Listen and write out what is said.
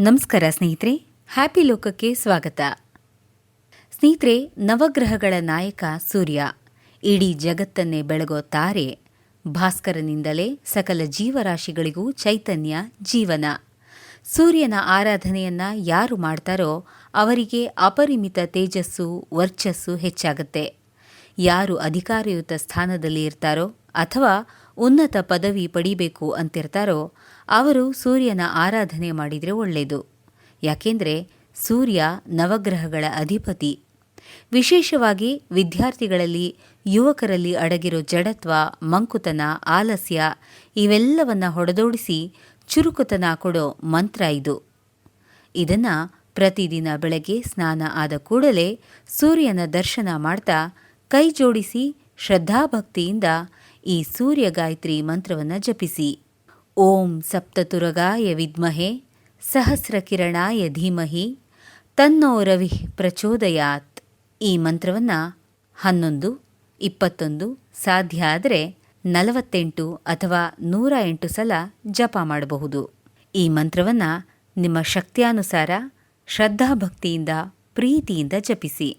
ನಮಸ್ಕಾರ ಸ್ನೇಹಿತರೆ, ಹ್ಯಾಪಿ ಲೋಕಕ್ಕೆ ಸ್ವಾಗತ. ಸ್ನೇಹಿತರೆ, ನವಗ್ರಹಗಳ ನಾಯಕ ಸೂರ್ಯ, ಇಡೀ ಜಗತ್ತನ್ನೇ ಬೆಳಗೋ ತಾರೆ, ಭಾಸ್ಕರನಿಂದಲೇ ಸಕಲ ಜೀವರಾಶಿಗಳಿಗೂ ಚೈತನ್ಯ, ಜೀವನ. ಸೂರ್ಯನ ಆರಾಧನೆಯನ್ನ ಯಾರು ಮಾಡ್ತಾರೋ, ಅವರಿಗೆ ಅಪರಿಮಿತ ತೇಜಸ್ಸು, ವರ್ಚಸ್ಸು ಹೆಚ್ಚಾಗುತ್ತೆ. ಯಾರು ಅಧಿಕಾರಯುತ ಸ್ಥಾನದಲ್ಲಿ ಇರ್ತಾರೋ ಅಥವಾ ಉನ್ನತ ಪದವಿ ಪಡಿಬೇಕು ಅಂತಿರ್ತಾರೋ, ಅವರು ಸೂರ್ಯನ ಆರಾಧನೆ ಮಾಡಿದರೆ ಒಳ್ಳೆಯದು ಯಾಕೆಂದರೆ ಸೂರ್ಯ ನವಗ್ರಹಗಳ ಅಧಿಪತಿ. ವಿಶೇಷವಾಗಿ ವಿದ್ಯಾರ್ಥಿಗಳಲ್ಲಿ ಯುವಕರಲ್ಲಿ ಅಡಗಿರೋ ಜಡತ್ವ, ಮಂಕುತನ, ಆಲಸ್ಯ ಇವೆಲ್ಲವನ್ನ ಹೊಡೆದೋಡಿಸಿ ಚುರುಕುತನ ಕೊಡೋ ಮಂತ್ರ ಇದು. ಇದನ್ನ ಪ್ರತಿದಿನ ಬೆಳಗ್ಗೆ ಸ್ನಾನ ಆದ ಕೂಡಲೇ ಸೂರ್ಯನ ದರ್ಶನ ಮಾಡ್ತಾ ಕೈ ಜೋಡಿಸಿ ಶ್ರದ್ಧಾಭಕ್ತಿಯಿಂದ ಈ ಸೂರ್ಯ ಗಾಯತ್ರಿ ಮಂತ್ರವನ್ನು ಜಪಿಸಿ. ಓಂ ಸಪ್ತತುರಗಾಯ ವಿದ್ಮಹೆ ಸಹಸ್ರಕಿರಣಾಯ ಧೀಮಹಿ, ತನ್ನೋ ರವಿ ಪ್ರಚೋದಯಾತ್. ಈ ಮಂತ್ರವನ್ನು ಹನ್ನೊಂದು, ಇಪ್ಪತ್ತೊಂದು ಸಾಧ್ಯ ಆದರೆ ನಲವತ್ತೆಂಟು ಅಥವಾ ನೂರ ಎಂಟು ಸಲ ಜಪ ಮಾಡಬಹುದು. ಈ ಮಂತ್ರವನ್ನು ನಿಮ್ಮ ಶಕ್ತಿಯಾನುಸಾರ ಶ್ರದ್ಧಾಭಕ್ತಿಯಿಂದ, ಪ್ರೀತಿಯಿಂದ ಜಪಿಸಿ.